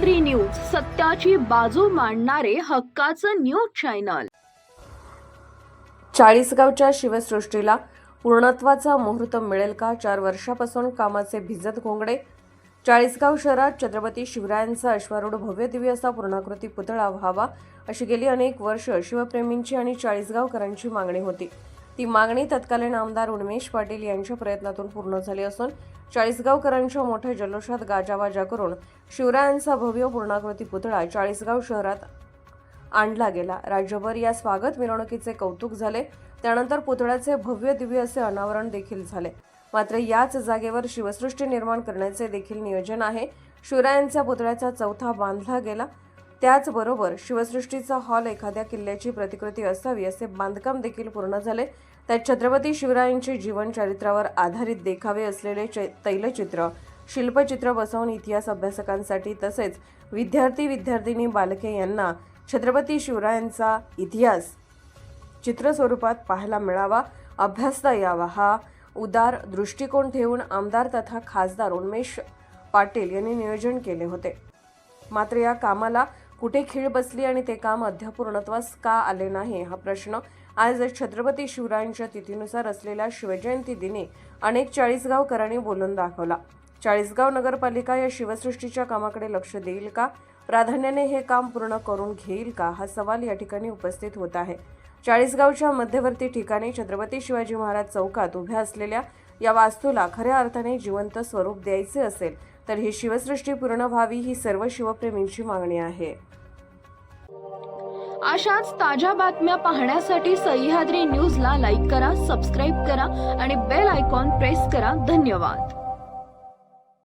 Three news सत्याची बाजू मांडणारे हक्काचं न्यूज चॅनल. चाळीसगावच्या शिवसृष्टीला पूर्णत्वाचा मुहूर्त मिळेल का? चार वर्षापासून कामाचे भिजत घोंगडे. चाळीसगाव शहरात छत्रपती शिवरायांचा अश्वारूढ भव्य दिव्य असा पूर्णाकृती पुतळा व्हावा अशी गेली अनेक वर्ष शिवप्रेमींची आणि चाळीसगावकरांची मागणी होती. ती मागणी तत्कालीन आमदार उन्मेश पाटील यांच्या प्रयत्नातून पूर्ण झाली असून चाळीसगावकरांच्या मोठ्या जल्लोषात गाजावाजा करून शिवरायांचा भव्य पूर्णाकृती पुतळा चाळीसगाव शहरात आणला गेला. राज्यभर या स्वागत मिरवणुकीचे कौतुक झाले. त्यानंतर पुतळ्याचे भव्य दिव्य असे अनावरण देखील झाले. मात्र याच जागेवर शिवसृष्टी निर्माण करण्याचे देखील नियोजन आहे. शिवरायांच्या पुतळ्याचा चौथा बांधला गेला. त्याचबरोबर शिवसृष्टीचा हॉल एखाद्या किल्ल्याची प्रतिकृती असावी असे बांधकाम देखील पूर्ण झाले. त्यात छत्रपती शिवरायांचे जीवन चरित्रावर आधारित देखावे असलेले तैलचित्र शिल्पचित्र बसवून इतिहास अभ्यासकांसाठी तसेच विद्यार्थी विद्यार्थिनी बालके यांना छत्रपती शिवरायांचा इतिहास चित्र स्वरूपात पाहायला मिळावा अभ्यासता यावा हा उदार दृष्टिकोन ठेवून आमदार तथा खासदार उन्मेष पाटील यांनी नियोजन केले होते. मात्र या कामाला कुठे खीळ बसली आणि ते काम अद्याप पूर्णत्वास का आले नाही? हा प्रश्न आज छत्रपती शिवरायांच्या तिथीनुसार असलेल्या शिवजयंती दिनी अनेक चाळीसगावकरांनी बोलून दाखवला. चाळीसगाव नगरपालिका या शिवसृष्टीच्या कामाकडे लक्ष देईल का? प्राधान्याने हे काम पूर्ण करून घेईल का? हा सवाल या ठिकाणी उपस्थित होत आहे. चाळीसगावच्या मध्यवर्ती ठिकाणी छत्रपती शिवाजी महाराज चौकात उभ्या असलेल्या या वास्तूला खऱ्या अर्थाने जिवंत स्वरूप द्यायचे असेल तर ही शिवसृष्टी पूर्ण व्हावी ही सर्व शिवप्रेमींची मागणी आहे. अशाच ताज्या बातम्या पाहण्यासाठी सह्याद्री न्यूजला लाईक करा सबस्क्राईब करा आणि बेल आयकॉन प्रेस करा. धन्यवाद.